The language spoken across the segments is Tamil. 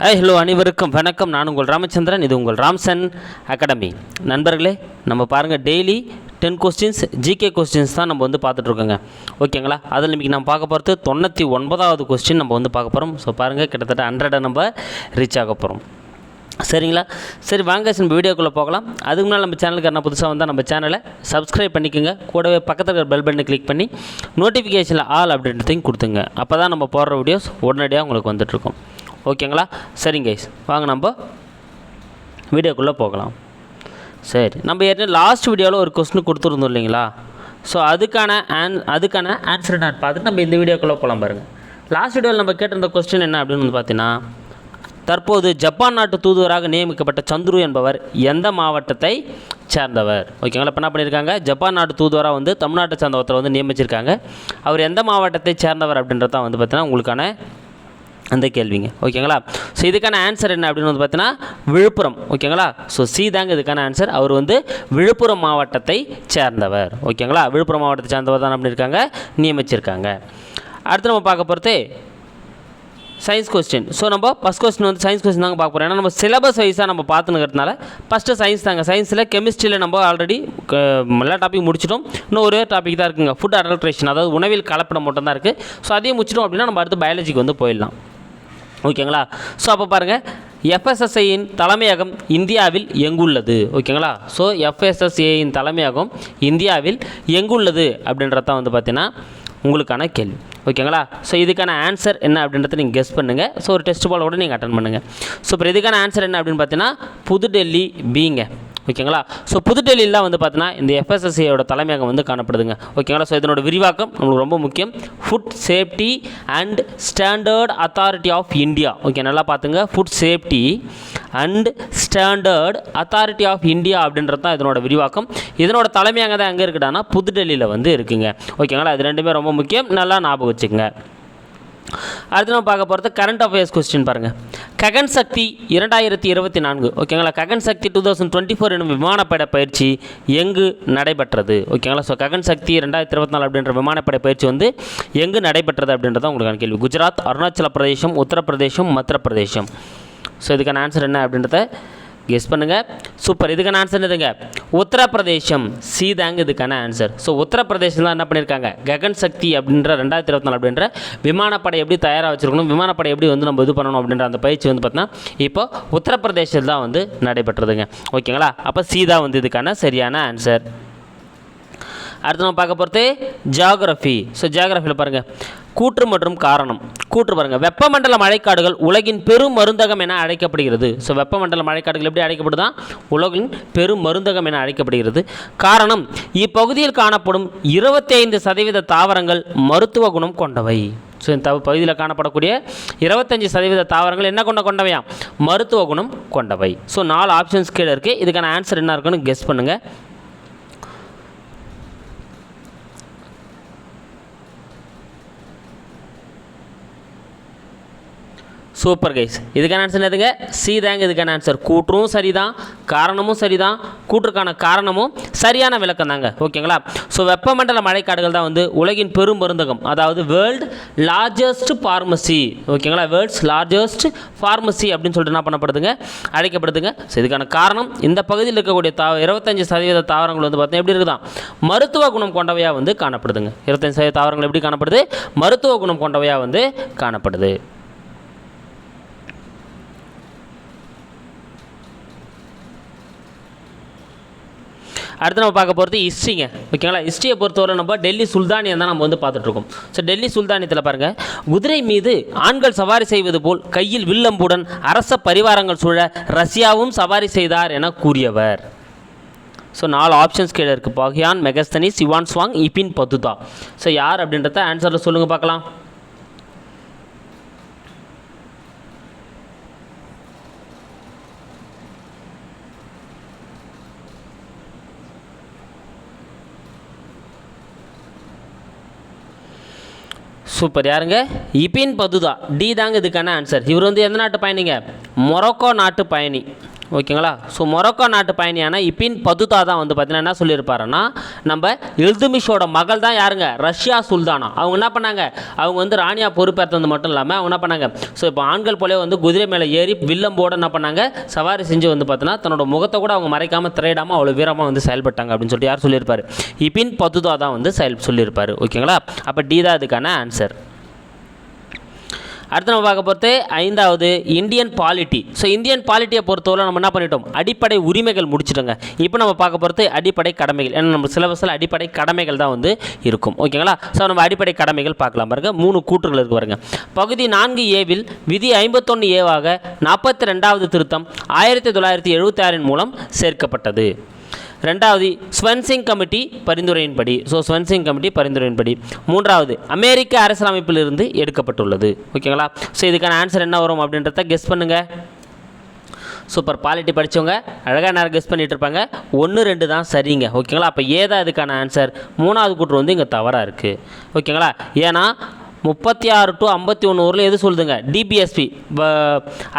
ஹாய் ஹலோ அனைவருக்கும் வணக்கம். நான் உங்கள் ராமச்சந்திரன் இது உங்கள் ராம்சன் அகாடமி. நண்பர்களே நம்ம பாருங்கள் daily ten questions GK questions தான் நம்ம வந்து பார்த்துட்ருக்கோங்க. ஓகேங்களா? அதில் இன்றைக்கி நம்ம பார்க்க போகிறது தொண்ணூற்றி ஒன்பதாவது கொஸ்டின் நம்ம வந்து பார்க்க போகிறோம். ஸோ பாருங்கள் கிட்டத்தட்ட ஹண்ட்ரடை நம்ம ரீச் ஆக போகிறோம். சரிங்களா? சரி வாங்க நம்ம வீடியோக்குள்ளே போகலாம். அதுக்கு முன்னால் நம்ம சேனலுக்கு என்ன புதுசாக வந்தால் நம்ம சேனலை சப்ஸ்கிரைப் பண்ணிக்கோங்க. கூடவே பக்கத்தில் இருக்கிற பெல் பட்டனை கிளிக் பண்ணி நோட்டிஃபிகேஷனில் ஆல் அப்படின்றதையும் கொடுத்துங்க. அப்போ தான் நம்ம போடுற வீடியோஸ் உடனடியாக உங்களுக்கு வந்துட்டுருக்கும் ஓகேங்களா? சரிங்க கைஸ் வாங்க நம்ம வீடியோக்குள்ளே போகலாம். சரி நம்ம ஏற்கனவே லாஸ்ட் வீடியோவில் ஒரு கொஸ்டின் கொடுத்துருந்தோம் இல்லைங்களா? ஸோ அதுக்கான ஆன் அதுக்கான ஆன்சர் நான் பார்த்துட்டு நம்ம இந்த வீடியோக்குள்ளே போகலாம் பாருங்கள் லாஸ்ட் வீடியோவில் நம்ம கேட்டிருந்த கொஸ்டின் என்ன அப்படின்னு வந்து பார்த்தீங்கன்னா தற்போது ஜப்பான் நாட்டு தூதுவராக நியமிக்கப்பட்ட சந்துரு என்பவர் எந்த மாவட்டத்தை சேர்ந்தவர்? ஓகேங்களா? இப்போ என்ன பண்ணியிருக்காங்க? ஜப்பான் நாட்டு தூதுவராக வந்து தமிழ்நாட்டை சேர்ந்த ஒருத்தர் வந்து நியமிச்சிருக்காங்க. அவர் எந்த மாவட்டத்தை சேர்ந்தவர் அப்படின்றத வந்து பார்த்தீங்கன்னா உங்களுக்கான அந்த கேள்விங்க. ஓகேங்களா? ஸோ இதுக்கான ஆன்சர் என்ன அப்படின்னு வந்து பார்த்தீங்கன்னா விழுப்புரம். ஓகேங்களா? ஸோ சி தாங்க இதுக்கான ஆன்சர் அவர் வந்து விழுப்புரம் மாவட்டத்தை சேர்ந்தவர். ஓகேங்களா? விழுப்புரம் மாவட்டத்தை சேர்ந்தவர் தான் அப்படின்னு இருக்காங்க நியமிச்சிருக்காங்க. அடுத்து நம்ம பார்க்க போகிறது சயின்ஸ் கொஸ்டின் ஸோ நம்ம ஃபஸ்ட் கொஸ்டின் வந்து சயின்ஸ் கொஸ்டின் தாங்க பார்க்க போகிறோம் ஏன்னா நம்ம சிலபஸ் வைஸாக நம்ம பார்த்துனுக்கிறதுனால ஃபஸ்ட்டு சயின்ஸ் தாங்க. சயின்ஸில் கெமிஸ்ட்ரியில் நம்ம ஆல்ரெடி எல்லா டாபிக் முடிச்சிட்டோம். இன்னும் ஒரே டாபிக் தான் இருக்குங்க. ஃபுட் அடல்ட்ரேஷன் அதாவது உணவில் கலப்படம் மட்டும் தான் இருக்குது ஸோ அதையும் முடிச்சிட்டோம் அப்படின்னா நம்ம அடுத்து பயாலஜிக்கு வந்து போயிடலாம். ஓகேங்களா? ஸோ அப்போ பாருங்கள் எஃப்எஸ்எஸ்ஐயின் தலைமையகம் இந்தியாவில் எங்குள்ளது? ஓகேங்களா? ஸோ எஃப்எஸ்எஸ்ஏயின் தலைமையகம் இந்தியாவில் எங்குள்ளது? அப்படின்றத வந்து பார்த்தீங்கன்னா உங்களுக்கான கேள்வி. ஓகேங்களா? ஸோ இதுக்கான ஆன்சர் என்ன அப்படின்றத நீங்கள் கெஸ் பண்ணுங்கள் ஸோ ஒரு டெஸ்ட் பால் கூட நீங்கள் அட்டன் பண்ணுங்கள் ஸோ இப்போ இதுக்கான ஆன்சர் என்ன அப்படின்னு பார்த்தீங்கன்னா புதுடெல்லி பீங்க ஓகேங்களா? ஸோ புதுடெல்லியில் தான் வந்து பார்த்தீங்கன்னா இந்த எஃப்எஸ்எஸ்சியோட தலைமையகம் வந்து காணப்படுதுங்க. ஓகேங்களா? ஸோ இதனோட விரிவாக்கம் நம்மளுக்கு ரொம்ப முக்கியம். Food safety and standard authority of India okay நல்லா பார்த்துங்க food safety and standard authority of India அப்படின்றது தான் இதனோட விரிவாக்கம். இதனோட தலைமையாக தான் எங்கே இருக்குதுன்னா புதுடெல்லியில் வந்து இருக்குங்க. ஓகேங்களா? இது ரெண்டுமே ரொம்ப முக்கியம். நல்லா ஞாபகம் வச்சுக்கோங்க. அடுத்து நம்ம பார்க்க போகிறது கரண்ட் அஃபேர்ஸ் கொஸ்டின் பாருங்கள் ககன் சக்தி இரண்டாயிரத்தி இருபத்தி நான்கு. ஓகேங்களா? Gagan Shakti two thousand twenty four எனும் விமானப்படை பயிற்சி எங்கு நடைபெற்றது? ஓகேங்களா? ஸோ ககன் சக்தி ரெண்டாயிரத்தி இருபத்தி நாலு அப்படின்ற விமானப்படை பயிற்சி வந்து எங்கு நடைபெற்றது அப்படின்றத உங்களுக்கான கேள்வி. குஜராத் அருணாச்சல பிரதேசம் உத்தரப்பிரதேசம் மத்திய பிரதேசம். ஸோ இதுக்கான ஆன்சர் என்ன அப்படின்றத கெஸ் பண்ணுங்கள் சூப்பர் இதுக்கான ஆன்சர் என்னதுங்க? உத்தரப்பிரதேசம். சி தாங்க இதுக்கான ஆன்சர் ஸோ உத்தரப்பிரதேசம் தான் என்ன பண்ணியிருக்காங்க ககன் சக்தி அப்படின்ற ரெண்டாயிரத்தி இருபத்தி நாலு அப்படின்ற விமானப்படை எப்படி தயாராக வச்சுருக்கணும் விமானப்படை எப்படி வந்து நம்ம இது பண்ணணும் அப்படின்ற அந்த பயிற்சி வந்து பார்த்தீங்கன்னா இப்போ உத்தரப்பிரதேசத்தில் தான் வந்து நடைபெற்றதுங்க. ஓகேங்களா? அப்போ சி தான் வந்து இதுக்கான சரியான ஆன்சர் அடுத்து நம்ம பார்க்க போகிறது ஜியாகிரஃபி ஸோ ஜியாகிரஃபியில் பாருங்கள் கூற்று மற்றும் காரணம். கூற்று பாருங்கள் வெப்பமண்டல மழைக்காடுகள் உலகின் பெரும் மருந்தகம் என அழைக்கப்படுகிறது. ஸோ வெப்பமண்டல மழைக்காடுகள் எப்படி அழைக்கப்படுதான் உலகின் பெரும் மருந்தகம் என அழைக்கப்படுகிறது. காரணம் இப்பகுதியில் காணப்படும் இருபத்தைந்து சதவீத தாவரங்கள் மருத்துவ குணம் கொண்டவை. ஸோ இந்த பகுதியில் காணப்படக்கூடிய இருபத்தஞ்சி சதவீத தாவரங்கள் என்ன கொண்ட கொண்டவையா? மருத்துவ குணம் கொண்டவை. ஸோ நாலு ஆப்ஷன்ஸ் கீழே இருக்குது இதுக்கான ஆன்சர் என்ன இருக்குன்னு கெஸ் பண்ணுங்கள் சூப்பர் கைஸ் இதுக்கான ஆன்சர் எதுங்க சி தாங்க இதுக்கான ஆன்சர் கூற்றும் சரிதான் காரணமும் சரிதான் கூற்றுக்கான காரணமும் சரியான விளக்கம் தாங்க. ஓகேங்களா ஸோ வெப்பமண்டல மழைக்காடுகள் தான் வந்து உலகின் பெரும் மருந்தகம். அதாவது வேர்ல்டு லார்ஜஸ்ட் ஃபார்மசி ஓகேங்களா வேர்ல்ட்ஸ் லார்ஜஸ்ட் ஃபார்மசி அப்படின்னு சொல்லிட்டு என்ன பண்ணப்படுதுங்க? அழைக்கப்படுதுங்க. ஸோ இதுக்கான காரணம் இந்த பகுதியில் இருக்கக்கூடிய தா இருபத்தஞ்சு சதவீத தாவரங்கள் வந்து பார்த்தீங்கன்னா எப்படி இருக்குதான் மருத்துவ குணம் கொண்டவையாக வந்து காணப்படுதுங்க. இருபத்தஞ்சு சதவீத தாவரங்கள் எப்படி காணப்படுது? மருத்துவ குணம் கொண்டவையாக வந்து காணப்படுது. அடுத்து நம்ம பார்க்க போகிறது ஹிஸ்ட்ரிங்க. ஓகேங்களா? ஹிஸ்ட்ரியை பொறுத்தவரை நம்ம டெல்லி சுல்தானியம் தான் நம்ம வந்து பார்த்துட்ருக்கோம். ஸோ டெல்லி சுல்தானியத்தில் பாருங்கள் குதிரை மீது ஆண்கள் சவாரி செய்வது போல் கையில் வில்லம்புடன் அரச பரிவாரங்கள் சூழ ரஷ்யாவும் சவாரி செய்தார் என கூறியவர். ஸோ நாலு ஆப்ஷன்ஸ் கீழே இருக்குது Fahien Megasthenes Hiuen Tsang Ibn Battuta. So யார் அப்படின்றத ஆன்சரில் சொல்லுங்கள் பார்க்கலாம். சூப்பர். யாருங்க? Ibn Battuta. டி தாங்க இதுக்கான ஆன்சர் இவர் வந்து எந்த நாட்டு பயணிங்க? மொரோக்கோ நாட்டு பயணி. ஓகேங்களா? ஸோ மொரோக்கோ நாட்டு பயணியான இப்பின் பதுதா தான் வந்து பார்த்தீங்கன்னா என்ன சொல்லியிருப்பாருன்னா நம்ம இல்துமிஷோட மகள் தான் யாருங்க? ரஷ்யா சுல்தானா. அவங்க என்ன பண்ணாங்க? அவங்க வந்து ராணியா பொறுப்பேற்றது மட்டும் இல்லாமல் அவங்க என்ன பண்ணாங்க? ஸோ இப்போ ஆண்கள் போலே வந்து குதிரை மேலே ஏறி வில்லம்போடு என்ன பண்ணாங்க? சவாரி செஞ்சு வந்து பார்த்தீங்கன்னா தன்னோட முகத்தை கூட அவங்க மறைக்காமல் திரையிடாமல் அவ்வளோ வீரமாக வந்து செயல்பட்டாங்க அப்படின்னு சொல்லிட்டு யார் சொல்லியிருப்பார்? இப்பின் பதுதா தான் வந்து செயல் சொல்லியிருப்பாரு. ஓகேங்களா? அப்போ டி தான் அதுக்கான ஆன்சர் அடுத்து நம்ம பார்க்க போகிறது ஐந்தாவது இந்தியன் பாலிட்டி. ஸோ இந்தியன் பாலிட்டியை பொறுத்தவரை நம்ம என்ன பண்ணிட்டோம்? அடிப்படை உரிமைகள் முடிச்சிட்டோங்க. இப்போ நம்ம பார்க்க போகிறது அடிப்படை கடமைகள். ஏன்னா நம்ம சிலபஸில் அடிப்படை கடமைகள் தான் வந்து இருக்கும். ஓகேங்களா ஸோ நம்ம அடிப்படை கடமைகள் பார்க்கலாம் பாருங்க. மூணு கூற்றுகள் இருக்கு பாருங்க. பகுதி நான்கு ஏவில் விதி ஐம்பத்தொன்று ஏவாக நாற்பத்தி ரெண்டாவது திருத்தம் ஆயிரத்தி தொள்ளாயிரத்தி எழுபத்தி ஆறின் மூலம் சேர்க்கப்பட்டது. ரெண்டாவது ஸ்வன்சிங் கமிட்டி பரிந்துரையின்படி. ஸோ ஸ்வன்சிங் கமிட்டி பரிந்துரையின்படி. மூன்றாவது அமெரிக்க அரசியலமைப்பிலிருந்து எடுக்கப்பட்டுள்ளது. ஓகேங்களா ஸோ இதுக்கான ஆன்சர் என்ன வரும் அப்படின்றத கெஸ் பண்ணுங்கள் சூப்பர் பாலிட்டி படித்தவங்க அழகாக நேரம் கெஸ் பண்ணிகிட்டு இருப்பாங்க. ஒன்று ரெண்டு தான் சரிங்க. ஓகேங்களா அப்போ ஏதா இதுக்கான ஆன்சர் மூணாவது கூற்று வந்து இங்கே தவறாக இருக்குது ஓகேங்களா ஏன்னா முப்பத்தி ஆறு டு ஐம்பத்தி ஒன்று ஊரில் எது சொல்லுதுங்க? டிபிஎஸ்பி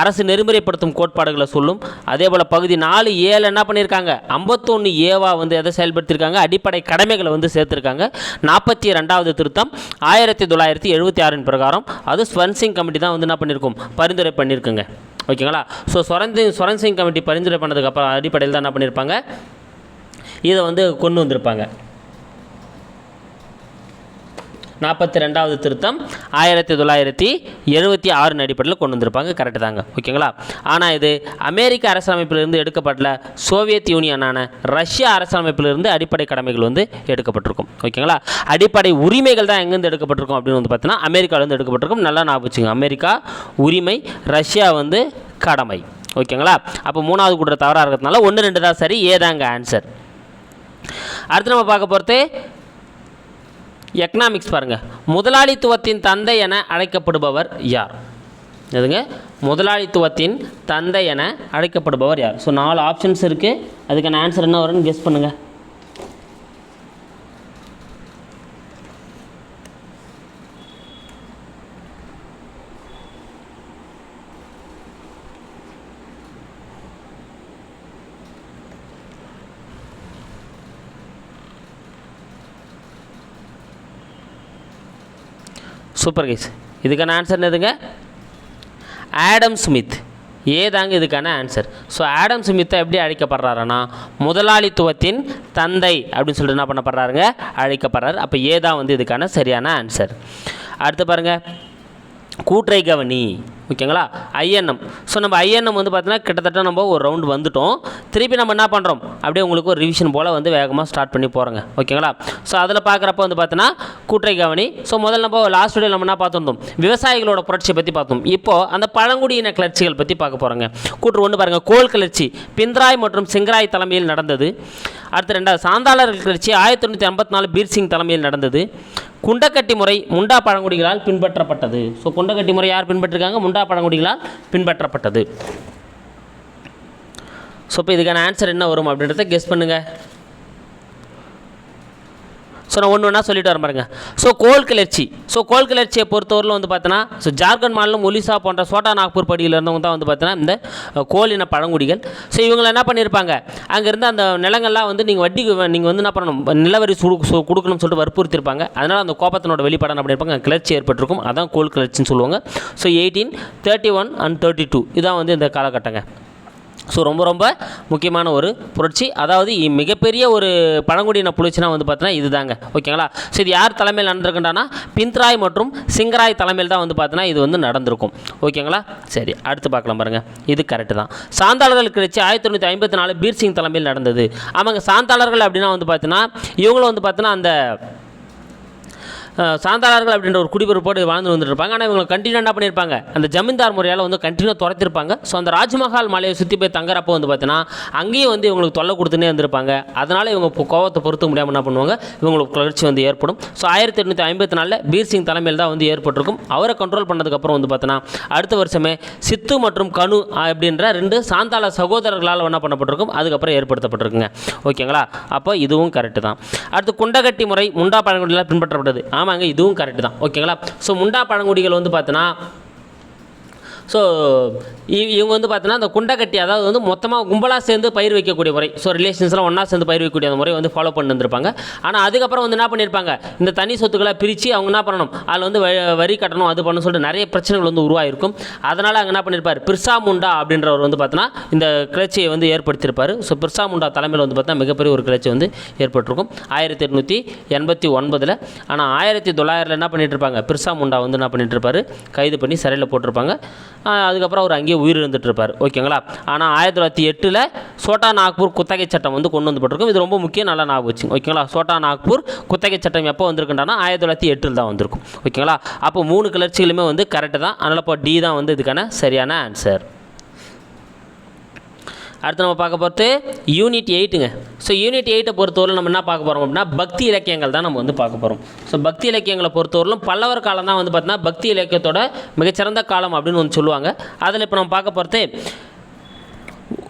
அரசு நெறிமுறைப்படுத்தும் கோட்பாடுகளை சொல்லும். அதே போல் பகுதி நாலு ஏழு என்ன பண்ணியிருக்காங்க ஐம்பத்தொன்று ஏவா வந்து எதை செயல்படுத்தியிருக்காங்க அடிப்படை கடமைகளை வந்து சேர்த்துருக்காங்க. நாற்பத்தி ரெண்டாவது திருத்தம் ஆயிரத்தி தொள்ளாயிரத்தி எழுபத்தி ஆறின் பிரகாரம். அது ஸ்வன்சிங் கமிட்டி தான் வந்து என்ன பண்ணியிருக்கும் பரிந்துரை பண்ணியிருக்குங்க ஓகேங்களா? ஸோ சொரந்தி சொரன்சிங் கமிட்டி பரிந்துரை பண்ணதுக்கப்புறம் அடிப்படையில் தான் என்ன பண்ணியிருப்பாங்க இதை வந்து கொண்டு வந்திருப்பாங்க. நாற்பத்தி ரெண்டாவது திருத்தம் ஆயிரத்தி தொள்ளாயிரத்தி எழுபத்தி ஆறு அடிப்படையில் கொண்டு வந்திருப்பாங்க. கரெக்டு தாங்க. ஓகேங்களா ஆனால் இது அமெரிக்க அரசியலமைப்பிலிருந்து எடுக்கப்பட்ட சோவியத் யூனியனான ரஷ்ய அரசியலமைப்பிலிருந்து அடிப்படை கடமைகள் வந்து எடுக்கப்பட்டிருக்கும். ஓகேங்களா அடிப்படை உரிமைகள் தான் எங்கேருந்து எடுக்கப்பட்டிருக்கும் அப்படின்னு வந்து பார்த்தீங்கன்னா அமெரிக்காவிலேருந்து எடுக்கப்பட்டிருக்கும். நல்லா ஞாபகம் வச்சுங்க அமெரிக்கா உரிமை ரஷ்யா வந்து கடமை. ஓகேங்களா அப்போ மூணாவது கூட தவறாக இருக்கிறதுனால ஒன்று ரெண்டு தான் சரி ஏதாங்க ஆன்சர் அடுத்து நம்ம பார்க்க போகிறது எக்கனாமிக்ஸ் பாருங்கள் முதலாளித்துவத்தின் தந்தை என அழைக்கப்படுபவர் யார்? எதுங்க முதலாளித்துவத்தின் தந்தை என அழைக்கப்படுபவர் யார்? ஸோ நாலு ஆப்ஷன்ஸ் இருக்குது அதுக்கான ஆன்சர் என்ன வரும்னு கெஸ் பண்ணுங்கள் சூப்பர் கைஸ் இதுக்கான ஆன்சர் என்னதுங்க ஆடம் ஸ்மித் ஏதாங்க இதுக்கான ஆன்சர் ஸோ ஆடம் ஸ்மித்தை எப்படி அழைக்கப்படுறாருன்னா முதலாளித்துவத்தின் தந்தை அப்படின்னு சொல்லிட்டு என்ன பண்ணப்படுறாருங்க? அழைக்கப்படுறாரு. அப்போ ஏதா வந்து இதுக்கான சரியான ஆன்சர் அடுத்து பாருங்கள் கூற்றை கவனி ஓகேங்களா? ஐஎன்எம். ஸோ நம்ம ஐஎன்எம் வந்து பார்த்தீங்கன்னா கிட்டத்தட்ட நம்ம ஒரு ரவுண்டு வந்துட்டோம். திருப்பி நம்ம என்ன பண்ணுறோம் அப்படியே உங்களுக்கு ஒரு ரிவிஷன் போல் வந்து வேகமாக ஸ்டார்ட் பண்ணி போகிறோங்க ஓகேங்களா? ஸோ அதில் பார்க்குறப்ப வந்து பார்த்தீங்கன்னா கூற்றை கவனி ஸோ முதல்ல நம்ம லாஸ்ட் வீடியோ நம்ம என்ன பார்த்துருந்தோம் விவசாயிகளோட புரட்சியை பற்றி பார்த்தோம் இப்போது அந்த பழங்குடியின கிளர்ச்சிகள் பற்றி பார்க்க போகிறோங்க கூற்று ஒன்று பாருங்கள் கோல் கிளர்ச்சி. பிந்த்ராய் மற்றும் சிங்கராய் தலைமையில் நடந்தது. அடுத்து ரெண்டாவது சாந்தாளர்கள் கிளர்ச்சி. ஆயிரத்தி தொண்ணூற்றி ஐம்பத்தி நாலு பீர் சிங் தலைமையில் நடந்தது. குண்டக்கட்டி முறை முண்டா பழங்குடிகளால் பின்பற்றப்பட்டது. ஸோ குண்டக்கட்டி முறை யார் பின்பற்றிருக்காங்க? முண்டா பழங்குடிகளால் பின்பற்றப்பட்டது. ஸோ இப்போ இதுக்கான ஆன்சர் என்ன வரும் அப்படின்றத கெஸ் பண்ணுங்கள் ஸோ நான் ஒன்று ஒன்றா சொல்லிட்டு வரேன் பாருங்க. ஸோ கோல் கிளர்ச்சி. ஸோ கோல் கிளர்ச்சியை பொறுத்தவரையில் வந்து பார்த்தோன்னா ஸோ ஜார்க்கண்ட் மாநிலம் ஒலிசா போன்ற சோட்டா நாக்பூர் படியில் இருந்தவங்க தான் வந்து பார்த்தீங்கன்னா இந்த கோல் இன பழங்குடிகள். ஸோ இவங்களை என்ன பண்ணியிருப்பாங்க அங்கேருந்து அந்த நிலங்கள்லாம் வந்து நீங்கள் வட்டி நீங்கள் வந்து என்ன பண்ணணும்? நிலவரி சுடு சு- கொடுக்கணும்னு சொல்லிட்டு வற்புறுத்திருப்பாங்க. அதனால் அந்த கோபத்தினோட வெளிப்பாடு அப்படி இருப்பாங்க. கிளர்ச்சி ஏற்பட்டிருக்கும். அதான் கோல் கிளர்ச்சின்னு சொல்லுவாங்க. So eighteen thirty one and thirty two இதான் வந்து இந்த காலகட்டங்க. ஸோ ரொம்ப ரொம்ப முக்கியமான ஒரு புரட்சி. அதாவது மிகப்பெரிய ஒரு பழங்குடியின புரட்சினா வந்து பார்த்தீங்கன்னா இதுதாங்க. ஓகேங்களா? ஸோ இது யார் தலைமையில் நடந்திருக்குன்றானா பிந்த்ராய் மற்றும் சிங்கராய் தலைமையில் தான் வந்து பார்த்தீங்கன்னா இது வந்து நடந்திருக்கும். ஓகேங்களா? சரி அடுத்து பார்க்கலாம் பாருங்கள் இது கரெக்டு தான். சாந்தாளர்கள் கிடைச்சி ஆயிரத்தி தொண்ணூற்றி ஐம்பத்தி நாலு பீர் சிங் தலைமையில் நடந்தது. ஆமாங்க சாந்தாளர்கள் அப்படின்னா வந்து பார்த்தீங்கன்னா இவங்களும் வந்து பார்த்தீங்கன்னா அந்த அஹ், சாந்தாளர்கள் அப்படின்ற ஒரு குடிபிறப்போடு வாழ்ந்து வந்துட்டு இருப்பாங்க ஆனால் இவங்க கண்டினியூ என்ன பண்ணியிருப்பாங்க அந்த ஜமீன்தார் முறையால் வந்து கண்டினியூ துரத்திருப்பாங்க. ஸோ அந்த ராஜ்மஹால் மலையை சுற்றி போய் தங்குறப்போ வந்து பார்த்தீங்கன்னா அங்கேயும் வந்து இவங்களுக்கு தொல்லை கொடுத்துனே வந்திருப்பாங்க அதனால் இவங்க கோவத்தை பொறுத்து முடியாமல் என்ன பண்ணுவாங்க? இவங்களுக்கு கிளர்ச்சி வந்து ஏற்படும். ஸோ ஆயிரத்தி எட்நூற்றி ஐம்பத்தி நாலில் பீர் சிங் தலைமையில் தான் வந்து ஏற்பட்டிருக்கும். அவரை கண்ட்ரோல் பண்ணதுக்கப்புறம் வந்து பார்த்தீங்கன்னா அடுத்த வருஷமே சித்து மற்றும் கனு அப்படின்ற ரெண்டு சாந்தாள சகோதரர்களால் என்ன பண்ணப்பட்டிருக்கும்? அதுக்கப்புறம் ஏற்படுத்தப்பட்டிருக்குங்க. ஓகேங்களா? அப்போ இதுவும் கரெக்டு தான். அடுத்து குண்டகட்டி முறை முண்டா பழங்குடியில் பின்பற்றப்பட்டது. ஆமாங்க இதுவும் கரெக்டு தான். ஓகேங்களா ஸோ முண்டா பழங்குடிகள் வந்து பார்த்தோன்னா ஸோ இவங்க வந்து பார்த்தீங்கன்னா அந்த குண்டக்கட்டி அதாவது வந்து மொத்தமாக கும்பலாக சேர்ந்து பயிர் வைக்கக்கூடிய முறை. ஸோ ரிலேஷன்ஸ்லாம் ஒன்றா சேர்ந்து பயிர் வைக்கக்கூடிய அந்த முறை வந்து ஃபாலோ பண்ணி வந்திருப்பாங்க ஆனால் அதுக்கப்புறம் வந்து என்ன பண்ணியிருப்பாங்க இந்த தனி சொத்துக்களை பிரித்து அவங்க என்ன பண்ணணும்? அதில் வந்து வ- வரி கட்டணும் அது பண்ணணும் சொல்லிட்டு நிறைய பிரச்சனைகள் வந்து உருவாகிருக்கும் அதனால் அங்கே என்ன பண்ணியிருப்பார் பிர்சா முண்டா அப்படின்றவர் வந்து பார்த்தீங்கன்னா இந்த கிளர்ச்சியை வந்து ஏற்படுத்தியிருப்பார். ஸோ பிர்சா முண்டா தலைமையில் வந்து பார்த்தா மிகப்பெரிய ஒரு கிளர்ச்சி வந்து ஏற்பட்டிருக்கும். ஆயிரத்தி எட்நூற்றி எண்பத்தி ஒன்பதில். ஆனால் ஆயிரத்தி தொள்ளாயிரத்தில் என்ன பண்ணிட்டு இருப்பாங்க? பிர்சா முண்டா வந்து என்ன பண்ணிட்டு இருப்பார்? கைது பண்ணி சிறையில் போட்டிருப்பாங்க. அதுக்கப்புறம் அவர் அங்கேயே உயிர் இருந்துட்டுருப்பார் ஓகேங்களா? ஆனால் ஆயிரத்தி தொள்ளாயிரத்தி எட்டில் சோட்டா நாக்பூர் குத்தகை சட்டம் வந்து கொண்டு வந்துப்பட்டிருக்கும் இது ரொம்ப முக்கியம் நல்லா ஞாபகம் வச்சுங்க. ஓகேங்களா? சோட்டா நாக்பூர் குத்தகை சட்டம் எப்போ வந்திருக்குன்னா ஆயிரத்தி தொள்ளாயிரத்தி எட்டில் தான் வந்திருக்கும். ஓகேங்களா? அப்போ மூணு கிளர்ச்சிகளுமே வந்து கரெக்டு தான். அதனால் இப்போ டி தான் வந்து இதுக்கான சரியான ஆன்சர் அடுத்து நம்ம பார்க்க போகிறது யூனிட் எயிட்டுங்க ஸோ யூனிட் எயிட்டை பொறுத்தவரை நம்ம என்ன பார்க்க போகிறோம் அப்படின்னா பக்தி இலக்கியங்கள் தான் நம்ம வந்து பார்க்க போகிறோம் ஸோ பக்தி இலக்கியங்களை பொறுத்தவரையிலும் பல்லவர் காலம் தான் வந்து பார்த்தீங்கன்னா பக்தி இலக்கியத்தோட மிகச்சிறந்த காலம் அப்படின்னு வந்து சொல்லுவாங்க. அதில் இப்போ நம்ம பார்க்க போகிறது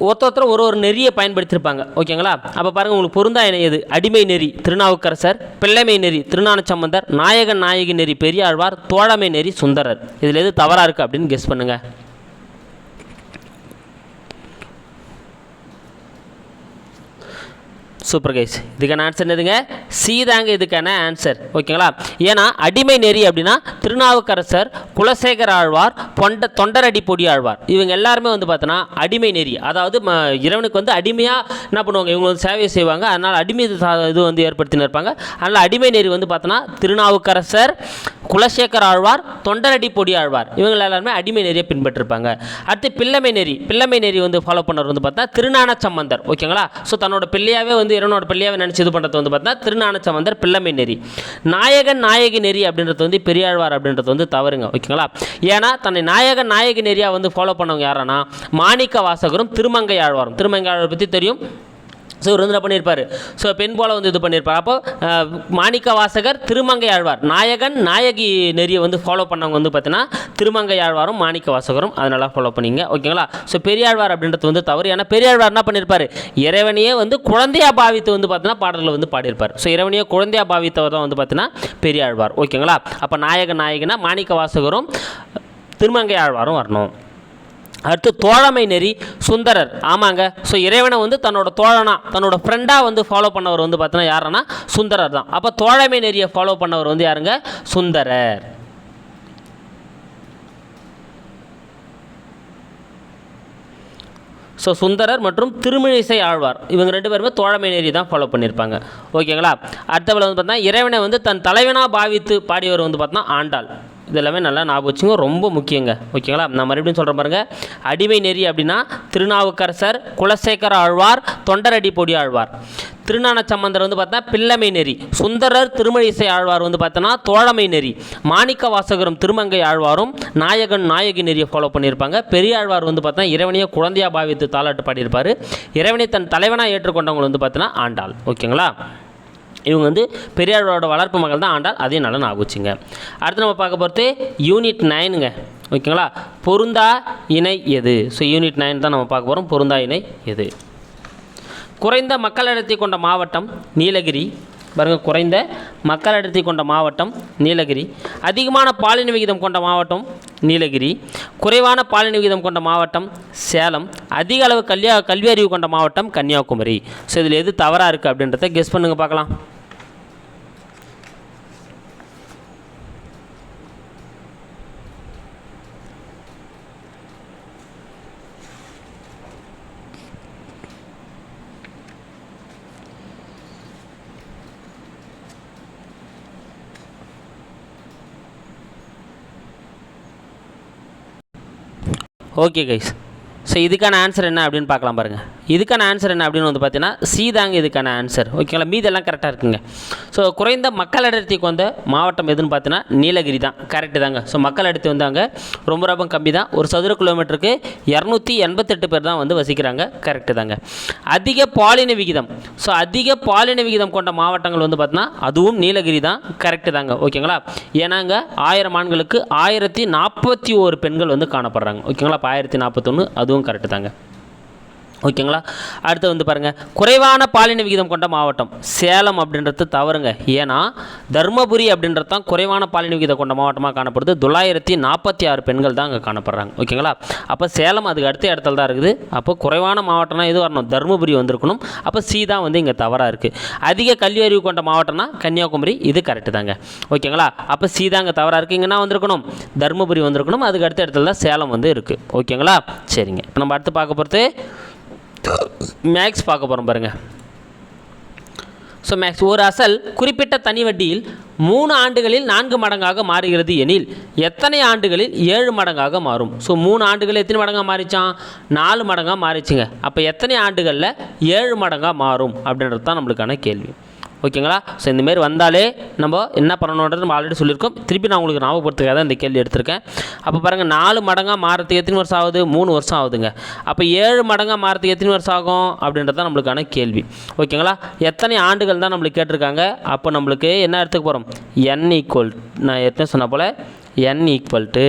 ஒருத்தர் ஒரு ஒரு நெறியை பயன்படுத்தியிருப்பாங்க. ஓகேங்களா? அப்போ பாருங்கள் உங்களுக்கு பொருந்தா இணை எது? அடிமை நெறி திருநாவுக்கரசர் பிள்ளைமை நெறி திருஞானச்சம்பந்தர் நாயகன் நாயகி நெறி பெரியாழ்வார் தோழமை நெறி சுந்தரர். இதில் எது தவறாக இருக்குது அப்படின்னு கெஸ் பண்ணுங்கள் சூப்பர் கைஸ் இதுக்கான ஆன்சர் என்னதுங்க? சி தாங்க இதுக்கான ஆன்சர் ஓகேங்களா ஏன்னா அடிமை நெறி அப்படின்னா திருநாவுக்கரசர் குலசேகர் ஆழ்வார் பொண்ட தொண்டரடி பொடி ஆழ்வார். இவங்க எல்லாருமே வந்து பார்த்தோன்னா அடிமை நெறி. அதாவது ம இறைவனுக்கு வந்து அடிமையாக என்ன பண்ணுவாங்க? இவங்க வந்து சேவை செய்வாங்க. அதனால் அடிமை சா- இது வந்து ஏற்படுத்தின்னு இருப்பாங்க. அதனால் அடிமை நெறி வந்து பார்த்தோன்னா திருநாவுக்கரசர் குலசேகர் ஆழ்வார் தொண்டரடி பொடி ஆழ்வார். இவங்க எல்லாருமே அடிமை நெறியை பின்பற்றிருப்பாங்க. அடுத்து பிள்ளைமை நெறி. பிள்ளைமை நெறி வந்து ஃபாலோ பண்ணவர் வந்து பார்த்தா திருநான சம்பந்தர். ஓகேங்களா? ஸோ தன்னோட பிள்ளையாவே வந்து இறைவனோட பிள்ளையாவே நினச்சி இது பண்ணுறது வந்து பார்த்தா திருஞான சம்பந்தர் பிள்ளைமை நெறி. நாயகன் நாயகி நெறி அப்படின்றது வந்து பெரியாழ்வார் அப்படின்றது வந்து தவறுங்க. ஓகேங்களா? ஏன்னா தன்னை நாயகன் நாயகி நெறியாக வந்து ஃபாலோ பண்ணவங்க யாரானா மாணிக்க வாசகரும் திருமங்கை ஆழ்வாரும். திருமங்கை ஆழ்வார் பற்றி தெரியும்? ஸோ இவர் வந்து என்ன பண்ணியிருப்பார்? ஸோ பெண் போல வந்து இது பண்ணியிருப்பார். அப்போ மாணிக்க வாசகர் திருமங்கை ஆழ்வார். நாயகன் நாயகி நெறியை வந்து ஃபாலோ பண்ணவங்க வந்து பார்த்தீங்கன்னா திருமங்கை ஆழ்வாரும் மாணிக்க வாசகரும் அதனால் ஃபாலோ பண்ணிங்க. ஓகேங்களா ஸோ பெரியாழ்வார் அப்படின்றது வந்து தவறு. ஏன்னா பெரியாழ்வார் என்ன பண்ணியிருப்பார்? இறைவனையே வந்து குழந்தையா பாவித்து வந்து பார்த்தீங்கன்னா பாடல்களை வந்து பாடியிருப்பார். ஸோ இறைவனையே குழந்தையா பாவித்தவர் தான் வந்து பார்த்தீங்கன்னா பெரியாழ்வார். ஓகேங்களா அப்போ நாயகன் நாயகனா மாணிக்க வாசகரும் திருமங்கை ஆழ்வாரும் வரணும். அடுத்து தோழமை நெறி சுந்தரர். ஆமாங்க. ஸோ இறைவனை வந்து தன்னோட தோழனா தன்னோட ஃப்ரெண்டாக வந்து ஃபாலோ பண்ணவர் வந்து பார்த்தோன்னா யாருன்னா சுந்தரர் தான். அப்போ தோழமை நெறியை ஃபாலோ பண்ணவர் வந்து யாருங்க? சுந்தரர். ஸோ சுந்தரர் மற்றும் திருமிழிசை ஆழ்வார். இவங்க ரெண்டு பேருமே தோழமை நெறி தான் ஃபாலோ பண்ணியிருப்பாங்க ஓகேங்களா அடுத்தவளை வந்து பார்த்தா இறைவனை வந்து தன் தலைவனாக பாவித்து பாடியவர் வந்து பார்த்தோன்னா ஆண்டாள். இதெல்லாமே நல்லா ஞாபகம் வச்சுங்க ரொம்ப முக்கியங்க. ஓகேங்களா? நான் மறுபடியும் சொல்கிறேன் பாருங்கள் அடிமை நெறி அப்படின்னா திருநாவுக்கரசர் குலசேகர ஆழ்வார் தொண்டரடி பொடி ஆழ்வார். திருநான சம்பந்தர் வந்து பார்த்தா பில்லமை நெறி. சுந்தரர் திருமழிசை ஆழ்வார் வந்து பார்த்தோன்னா தோழமை நெறி. மாணிக்க வாசகரும் திருமங்கை ஆழ்வாரும் நாயகன் நாயகி நெறியை ஃபாலோ பண்ணியிருப்பாங்க. பெரியாழ்வார் வந்து பார்த்தா இறைவனையே குழந்தையா பாவித்து தாளாட்டு பாடியிருப்பார். இறைவனை தன் தலைவனாக ஏற்றுக்கொண்டவங்க வந்து பார்த்தோன்னா ஆண்டாள். ஓகேங்களா? இவங்க வந்து பெரியாரோட வளர்ப்பு மகள் தான் ஆண்டால் அதே நலன் ஆகுச்சுங்க. அடுத்து நம்ம பார்க்க போகிறது யூனிட் நைனுங்க. ஓகேங்களா? பொருந்தா இணை எது? ஸோ யூனிட் நைன் தான் நம்ம பார்க்க போகிறோம் பொருந்தா இணை எது? குறைந்த மக்கள் அடர்த்தி கொண்ட மாவட்டம் நீலகிரி. பாருங்கள் குறைந்த மக்கள் அடர்த்தி கொண்ட மாவட்டம் நீலகிரி. அதிகமான பாலின விகிதம் கொண்ட மாவட்டம் நீலகிரி. குறைவான பாலின விகிதம் கொண்ட மாவட்டம் சேலம். அதிக அளவு கல்யா கல்வி அறிவு கொண்ட மாவட்டம் கன்னியாகுமரி. ஸோ இதில் எது தவறாக இருக்குது அப்படின்றத கெஸ் பண்ணுங்கள் பார்க்கலாம். ஓகே கைஸ் ஸோ இதுக்கான ஆன்சர் என்ன அப்படின்னு பார்க்கலாம் பாருங்கள் இதுக்கான ஆன்சர் என்ன அப்படின்னு வந்து பார்த்தீங்கன்னா சி தாங்க இதுக்கான ஆன்சர் ஓகேங்களா மீதெல்லாம் கரெக்டாக இருக்குங்க. ஸோ குறைந்த மக்கள் அடர்த்தி கொண்ட மாவட்டம் எதுன்னு பார்த்தீங்கன்னா நீலகிரி தான். கரெக்டு தாங்க. ஸோ மக்கள் அடர்த்தி வந்து அங்கே ரொம்ப ரொம்ப கம்மி தான். ஒரு சதுர கிலோமீட்டருக்கு இரநூத்தி எண்பத்தெட்டு பேர் தான் வந்து வசிக்கிறாங்க. கரெக்டு தாங்க. அதிக பாலின விகிதம். ஸோ அதிக பாலின விகிதம் கொண்ட மாவட்டங்கள் வந்து பார்த்தீங்கன்னா அதுவும் நீலகிரி தான். கரெக்டு தாங்க. ஓகேங்களா ஏன்னாங்க ஆயிரம் ஆண்களுக்கு ஆயிரத்தி நாற்பத்தி ஓரு பெண்கள் வந்து காணப்படுறாங்க. ஓகேங்களா இப்போ ஆயிரத்தி நாற்பத்தொன்று அதுவும் கரெக்டு தாங்க. ஓகேங்களா? அடுத்து வந்து பாருங்கள் குறைவான பாலின விகிதம் கொண்ட மாவட்டம். சேலம் அப்படின்றது தவறுங்க. ஏன்னா தருமபுரி அப்படின்றது தான் குறைவான பாலின விகிதம் கொண்ட மாவட்டமாக காணப்படுது. தொள்ளாயிரத்தி நாற்பத்தி ஆறு பெண்கள் தான் அங்கே காணப்படுறாங்க. ஓகேங்களா? அப்போ சேலம் அதுக்கு அடுத்த இடத்துல தான் இருக்குது. அப்போ குறைவான மாவட்டம்னா எது வரணும்? தருமபுரி வந்திருக்கணும். அப்போ சி தான் வந்து இங்கே தவறாக இருக்குது அதிக கல்வி அறிவு கொண்ட மாவட்டம்னா கன்னியாகுமரி. இது கரெக்டு தாங்க. ஓகேங்களா? அப்போ சி தான் இங்கே தவறாக இருக்குது இங்கே வந்திருக்கணும்? தருமபுரி வந்திருக்கணும். அதுக்கு அடுத்த இடத்துல தான் சேலம் வந்து இருக்குது ஓகேங்களா? சரிங்க. நம்ம அடுத்து பார்க்க போகிறது மேக்ஸ் பார்க்க போகிறோம் பாருங்கள் ஸோ மேக்ஸ் ஒரு அசல் குறிப்பிட்ட தனி வட்டியில் மூணு ஆண்டுகளில் நான்கு மடங்காக மாறுகிறது எனில் எத்தனை ஆண்டுகளில் ஏழு மடங்காக மாறும்? ஸோ மூணு ஆண்டுகளில் எத்தனை மடங்காக மாறிச்சான் நாலு மடங்காக மாறிச்சுங்க. அப்போ எத்தனை ஆண்டுகளில் ஏழு மடங்காக மாறும்? அப்படின்றது தான் நம்மளுக்கான கேள்வி. ஓகேங்களா? ஸோ இந்தமாரி வந்தாலே நம்ம என்ன பண்ணணுன்றது நம்ம ஆல்ரெடி சொல்லியிருக்கோம். திருப்பி நான் உங்களுக்கு ஞாபகப்படுத்துக்காக தான் இந்த கேள்வி எடுத்திருக்கேன். அப்போ பாருங்கள் நாலு மடங்காக மாறத்துக்கு எத்தனை வருஷம் ஆகுது? மூணு வருஷம் ஆகுதுங்க. அப்போ ஏழு மடங்காக மாறத்துக்கு எத்தனை வருஷம் ஆகும்? அப்படின்றது தான் நம்மளுக்கான கேள்வி. ஓகேங்களா? எத்தனை ஆண்டுகள் தான் நம்மளுக்கு கேட்டிருக்காங்க? அப்போ நம்மளுக்கு என்ன எடுத்துக்க போகிறோம் என் ஈக்குவல் நான் ஏற்கனவே சொன்ன போல் என் ஈக்குவல் டு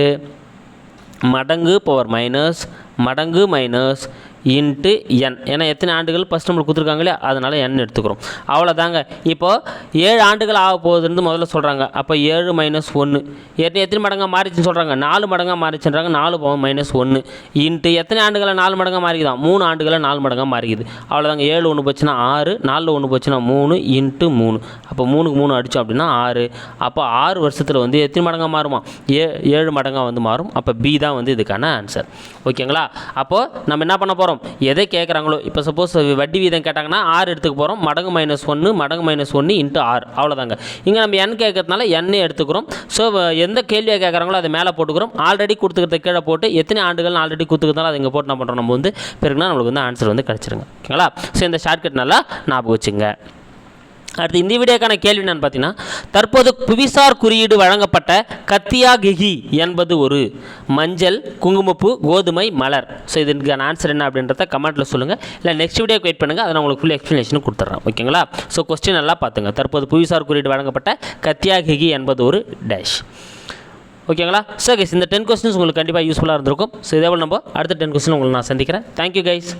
மடங்கு பவர் மைனஸ் மடங்கு மைனஸ் இன்ட்டு என் ஏன்னா எத்தனை ஆண்டுகள் ஃபஸ்ட் நம்மளுக்கு கொடுத்துருக்காங்களே அதனால் என் எடுத்துக்கிறோம். அவ்வளோதாங்க இப்போது ஏழு ஆண்டுகள் ஆக போகுதுன்னு முதல்ல சொல்கிறாங்க அப்போ ஏழு மைனஸ் ஒன்று எத்தனை எத்தனை மடங்காக மாறிச்சுன்னு சொல்கிறாங்க நாலு மடங்காக மாறிச்சுன்றாங்க. நாலு பவர் மைனஸ் ஒன்று இன்ட்டு எத்தனை ஆண்டுகளை நாலு மடங்காக மாறிக்குதான் மூணு ஆண்டுகளை நாலு மடங்காக மாறிக்குது. அவ்வளோதாங்க ஏழு ஒன்று போச்சுன்னா ஆறு நாலில் ஒன்று போச்சுன்னா மூணு இன்ட்டு மூணு. அப்போ மூணுக்கு மூணு அடித்தோம் அப்படின்னா ஆறு. அப்போ ஆறு வருஷத்தில் வந்து எத்தனை மடங்காக மாறுமா? ஏ ஏழு மடங்காக வந்து மாறும். அப்போ பி தான் வந்து இதுக்கான ஆன்சர் ஓகேங்களா? அப்போது நம்ம என்ன பண்ண போகிறோம் எதை கேட்குறாங்களோ இப்போ சப்போஸ் வட்டி வீதம் கேட்டாங்கன்னா ஆறு எடுத்துக்க போகிறோம் மடங்கு மைனஸ் ஒன்று மடங்கு மைனஸ் ஒன்று இன்ட்டு ஆறு. அவ்வளோதாங்க இங்கே நம்ம என் கேட்கறதுனால எண்ணே எடுத்துக்கிறோம். ஸோ எந்த கேள்வியை கேட்குறாங்களோ அதை மேலே போட்டுக்கிறோம். ஆல்ரெடி கொடுத்துக்கிறத கீழே போட்டு எத்தனை ஆண்டுகள் ஆல்ரெடி கொடுத்துக்கிறதால அது இங்கே போட்டு என்ன பண்ணுறோம் நம்ம வந்து பிறகுனா நம்மளுக்கு வந்து ஆன்சர் வந்து கிடச்சிருங்க. ஓகேங்களா? ஸோ இந்த ஷார்ட்கட் நல்லா ஞாபகம் வச்சுங்க. அடுத்து இந்த வீடியோக்கான கேள்வி என்னன்னு பார்த்தீங்கன்னா தற்போது புவிசார் குறியீடு வழங்கப்பட்ட கத்தியா கிகி என்பது ஒரு மஞ்சள் குங்குமப்பு கோதுமை மலர். ஸோ இதுக்கான ஆன்சர் என்ன அப்படின்றத கமெண்ட்டில் சொல்லுங்கள் இல்லை நெக்ஸ்ட் வீடியோக்கு வெயிட் பண்ணுங்கள் அதை நான் உங்களுக்கு ஃபுல் எக்ஸ்ப்ளனேஷன் கொடுத்துட்றேன். ஓகேங்களா ஸோ கொஸ்டின் நல்லா பார்த்துங்க. தற்போது புவிசார் குறியீடு வழங்கப்பட்ட கத்தியா கிகி என்பது ஒரு டேஷ் ஓகேங்களா ஸோ கைஸ் இந்த டென் கொஸ்டின்ஸ் உங்களுக்கு கண்டிப்பாக யூஸ்ஃபுல்லாக இருந்திருக்கும். ஸோ இதே போல் நம்ம அடுத்த டென் கொஸ்டின் உங்களுக்கு நான் சந்திக்கிறேன். Thank you guys